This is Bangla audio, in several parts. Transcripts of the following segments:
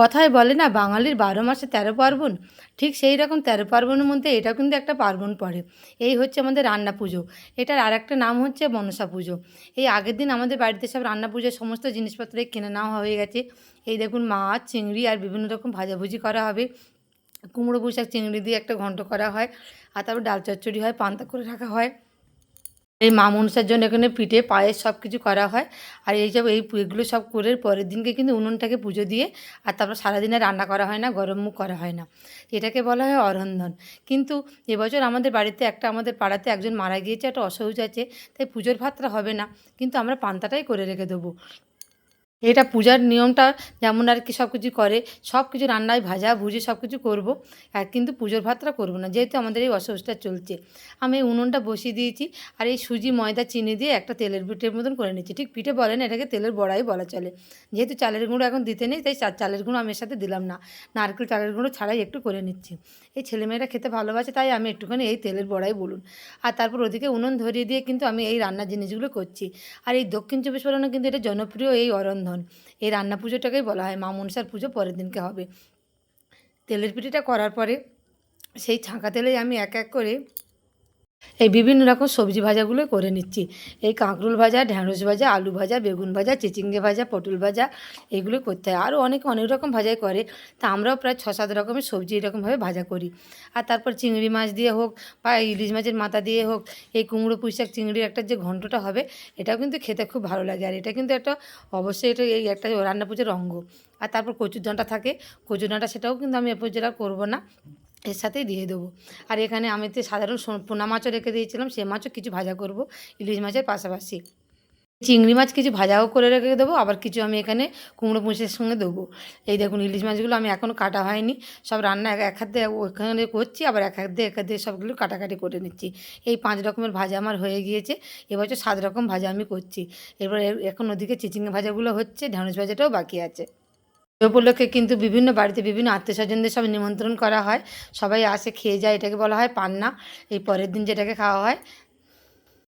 কথায় বলে না, বাঙালির বারো মাসে তেরো পার্বণ। ঠিক সেই রকম তেরো পার্বণের মধ্যে এটা কিন্তু একটা পার্বণ পড়ে। এই হচ্ছে আমাদের রান্না পুজো। এটার আর একটা নাম হচ্ছে মনসা পুজো। এই আগের দিন আমাদের বাড়িতে সব রান্না পুজোর সমস্ত জিনিসপত্র কিনে নেওয়া হয়ে গেছে। এই দেখুন মাছ, চিংড়ি আর বিভিন্ন রকম ভাজাভুজি করা হবে। কুমড়ো পুঁইশাক, চিংড়ি দিয়ে একটা ঘন্ট করা হয়। আর তারপর ডাল চচ্চড়ি হয়, পান্তা করে রাখা হয়। এই মা মনসার জন্য এখানে পিঠে, পায়েস সব কিছু করা হয়। আর এই সব, এই এগুলো সব করে পরের দিনকে কিন্তু উনুনটাকে পুজো দিয়ে আর তারপর সারাদিনে রান্না করা হয় না, গরম মুখ করা হয় না। এটাকে বলা হয় অরন্ধন। কিন্তু এবছর আমাদের বাড়িতে একটা, আমাদের পাড়াতে একজন মারা গিয়েছে, একটা অসহজ আছে, তাই পুজোর ভাতটা হবে না। কিন্তু আমরা পান্তাটাই করে রেখে দেবো। এটা পূজার নিয়মটা যেমন আর কি সব কিছু করে, সব কিছু রান্নায় ভাজা, ভুজি সব কিছু করব, আর কিন্তু পুজোর ভাতটা করব না, যেহেতু আমাদের এই অসহজটা চলছে। আমি উনুনটা বসিয়ে দিয়েছি, আর এই সুজি, ময়দা, চিনি দিয়ে একটা তেলের পিঠের মতন করে নিচ্ছি। ঠিক পিঠে বলে না, এটাকে তেলের বড়াই বলা চলে। যেহেতু চালের গুঁড়ো এখন দিতে নেই, তাই চালের গুঁড়ো আমি এর সাথে দিলাম না। নারকেল চালের গুঁড়ো ছাড়াই একটু করে নিচ্ছি। এই ছেলেমেয়েরা খেতে ভালোবাসে, তাই আমি একটুখানি এই তেলের বড়াই বলুন। আর তারপর ওদিকে উনুন ধরিয়ে দিয়ে কিন্তু আমি এই রান্নার জিনিসগুলো করছি। আর এই দক্ষিণ চব্বিশ পরগনা কিন্তু এটা জনপ্রিয় এই অরন্ধন এই রান্না পুজোটাকেই বলা হয়। মা মনসার পুজো পরের দিনকে হবে। তেলের পিঠেটা করার পরে সেই ছাঁকা তেলেই আমি এক এক করে এই বিভিন্ন রকম সবজি ভাজাগুলো করে নিচ্ছি। এই কাঁকরোল ভাজা, ঢ্যাঁড়স ভাজা, আলু ভাজা, বেগুন ভাজা, চিচিঙ্গে ভাজা, পটল ভাজা এগুলো করতে হয়। আরও অনেকে অনেক রকম ভাজাই করে, তা আমরাও প্রায় ছ সাত রকমের সবজি এরকমভাবে ভাজা করি। আর তারপর চিংড়ি মাছ দিয়ে হোক বা ইলিশ মাছের মাথা দিয়ে হোক, এই কুমড়ো পুঁইশাক চিংড়ির একটা যে ঘন্টটা হবে, এটাও কিন্তু খেতে খুব ভালো লাগে। আর এটা কিন্তু একটা অবশ্যই এটা এই একটা রান্না পুজোর অঙ্গ। আর তারপর কচুর ডাঁটা থাকে, কচুর ডাঁটা সেটাও কিন্তু আমি এরপর যেটা করব না। এর সাথেই দিয়ে দেবো। আর এখানে আমি তো সাধারণ পোনা মাছও রেখে দিয়েছিলাম, সে মাছও কিছু ভাজা করব, ইলিশ মাছের পাশাপাশি। চিংড়ি মাছ কিছু ভাজাও করে রেখে দেবো, আবার কিছু আমি এখানে কুমড়ো পুঁচের সঙ্গে দেবো। এই দেখুন, ইলিশ মাছগুলো আমি এখনও কাটা হয়নি, সব রান্না এক এক দিয়ে ওখানে করছি, আবার এক হাত দিয়ে, এক হাত দিয়ে সবগুলো কাটাকাটি করে নিচ্ছি। এই পাঁচ রকমের ভাজা আমার হয়ে গিয়েছে এবছর সাত রকম ভাজা আমি করছি। এবার এখন ওদিকে চিচিঙ্গা ভাজাগুলো হচ্ছে ঢ্যাঁড়স ভাজাটাও বাকি আছে। উপলক্ষে কিন্তু বিভিন্ন বাড়িতে বিভিন্ন আত্মীয় স্বজনদের সব নিমন্ত্রণ করা হয়। সবাই আসে, খেয়ে যায়, এটাকে বলা হয় পান্না। এই পরের দিন যেটাকে খাওয়া হয়,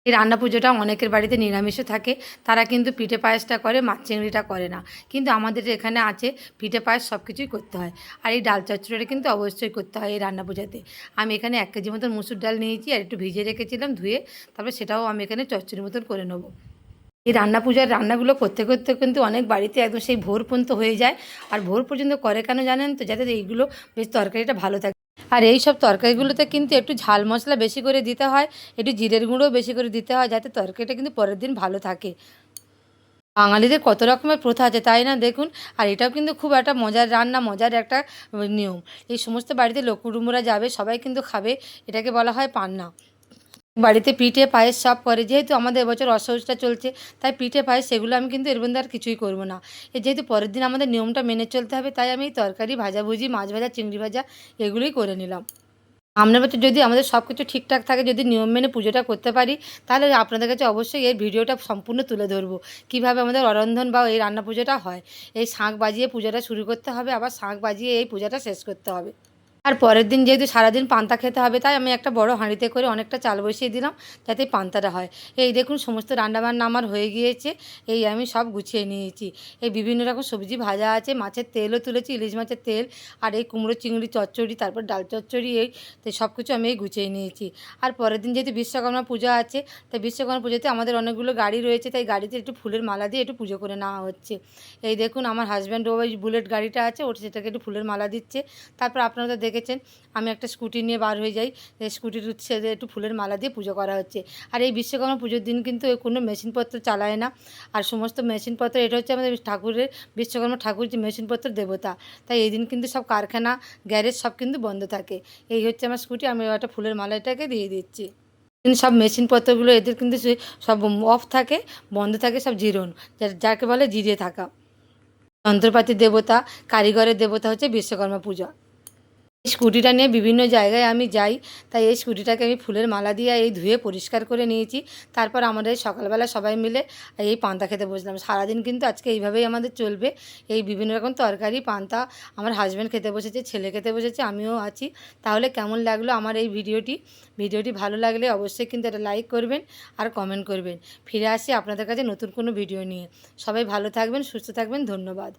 এই রান্না পুজোটা অনেকের বাড়িতে নিরামিষও থাকে। তারা কিন্তু পিঠে পায়েসটা করে, মাছ চিংড়িটা করে না। কিন্তু আমাদের এখানে আছে, পিঠে পায়েস সব কিছুই করতে হয়। আর এই ডাল চচ্চড়িটা কিন্তু অবশ্যই করতে হয় এই রান্না পুজোতে। আমি এখানে এক কেজি মতন মুসুর ডাল নিয়েছি আর একটু ভিজে রেখেছিলাম ধুয়ে, তারপর সেটাও আমি এখানে চচ্চড়ির মতন করে নেব। এই রান্না পূজার রান্নাগুলো করতে করতে কিন্তু অনেক বাড়িতে একদম সেই ভোর পর্যন্ত হয়ে যায়। আর ভোর পর্যন্ত করে কেন জানেন তো? যাতে এইগুলো বেশ তরকারিটা ভালো থাকে। আর এই সব তরকারিগুলোতে কিন্তু একটু ঝাল মশলা বেশি করে দিতে হয়, একটু জিরের গুঁড়ো বেশি করে দিতে হয়, যাতে তরকারিটা কিন্তু পরের দিন ভালো থাকে। বাঙালিদের কত রকমের প্রথা আছে তাই না? দেখুন। আর এটাও কিন্তু খুব একটা মজার রান্না, মজার একটা নিয়ম। এই সমস্ত বাড়িতে লোকুটুম্বরা যাবে, সবাই কিন্তু খাবে। এটাকে বলা হয় পান্না। বাড়িতে পিঠে, পায়েস সব করে। যেহেতু আমাদের এবছর অসহজটা চলছে, তাই পিঠে, পায়েস সেগুলো আমি কিন্তু এর মধ্যে আর কিছুই করব না। যেহেতু পরের দিন আমাদের নিয়মটা মেনে চলতে হবে, তাই আমি তরকারি ভাজাভুজি মাছ ভাজা, চিংড়ি ভাজা এগুলোই করে নিলাম। আপনার বছর যদি আমাদের সব কিছু ঠিকঠাক থাকে, যদি নিয়ম মেনে পুজোটা করতে পারি, তাহলে আপনাদের কাছে অবশ্যই এই ভিডিওটা সম্পূর্ণ তুলে ধরবো। কীভাবে আমাদের অরন্ধন বা এই রান্না পুজোটা হয়? এই শাঁখ বাজিয়ে পুজোটা শুরু করতে হবে, আবার শাঁখ বাজিয়ে এই পূজাটা শেষ করতে হবে। আর পরের দিন যেহেতু সারাদিন পান্তা খেতে হবে, তাই আমি একটা বড় হাঁড়িতে করে অনেকটা চাল বসিয়ে দিলাম যাতে পান্তাটা হয়। এই দেখুন সমস্ত রান্নাবান্না আমার হয়ে গিয়েছে, এই আমি সব গুছিয়ে নিয়েছি। এই বিভিন্ন রকম সবজি ভাজা আছে, মাছের তেলও তুলেছি, ইলিশ মাছের তেল, আর এই কুমড়ো, চিংড়ি, চচ্চড়ি, তারপর ডাল চচ্চড়ি, এই তো সব কিছু আমি এই গুছিয়ে নিয়েছি। আর পরের দিন যেহেতু বিশ্বকর্মা পূজা আছে, তাই বিশ্বকর্মা পুজোতে আমাদের অনেকগুলো গাড়ি রয়েছে, তাই গাড়িতে একটু ফুলের মালা দিয়ে একটু পুজো করে নেওয়া হচ্ছে। এই দেখুন আমার হাজব্যান্ড ওই বুলেট গাড়িটা আছে, ওটা সেটাকে একটু ফুলের মালা দিচ্ছে। তারপর আপনারা দেখেছেন? আমি একটা স্কুটি নিয়ে বার হয়ে যাই। স্কুটির উৎসে একটু ফুলের মালা দিয়ে পুজো করা হচ্ছে। আর এই বিশ্বকর্মা পুজোর দিন কিন্তু কোনো মেশিনপত্র চালায় না। আর সমস্ত মেশিনপত্র, এটা হচ্ছে আমাদের ঠাকুরের, বিশ্বকর্মা ঠাকুর যে মেশিনপত্র দেবতা, তাই এই দিন কিন্তু সব কারখানা, গ্যারেজ সব কিন্তু বন্ধ থাকে। এই হচ্ছে আমার স্কুটি, আমি একটা ফুলের মালাটাকে দিয়ে দিচ্ছি। সব মেশিনপত্রগুলো এদের কিন্তু সব অফ থাকে, বন্ধ থাকে, সব জিরোন যাকে বলে জিরিয়ে থাকা। যন্ত্রপাতির দেবতা, কারিগরের দেবতা হচ্ছে বিশ্বকর্মা পূজা। স্কুটিটা নিয়ে বিভিন্ন জায়গায় আমি যাই, তাই এই স্কুটিটাকে আমি ফুলের মালা দিয়ে এই ধুয়ে পরিষ্কার করে নিয়েছি। তারপর আমাদের সকালবেলা সবাই মিলে এই পান্তা খেতে বসলাম। সারাদিন কিন্তু আজকে এইভাবেই আমাদের চলবে। এই বিভিন্ন রকম তরকারি, পান্তা, আমার হাজব্যান্ড খেতে বসেছে, ছেলে খেতে বসেছে, আমিও আছি। তাহলে কেমন লাগল আমার এই ভিডিওটি? ভিডিওটি ভালো লাগলে অবশ্যই কিন্তু এটা লাইক করবেন আর কমেন্ট করবেন। ফিরে আসি আপনাদের কাছে নতুন কোনো ভিডিও নিয়ে। সবাই ভালো থাকবেন, সুস্থ থাকবেন, ধন্যবাদ।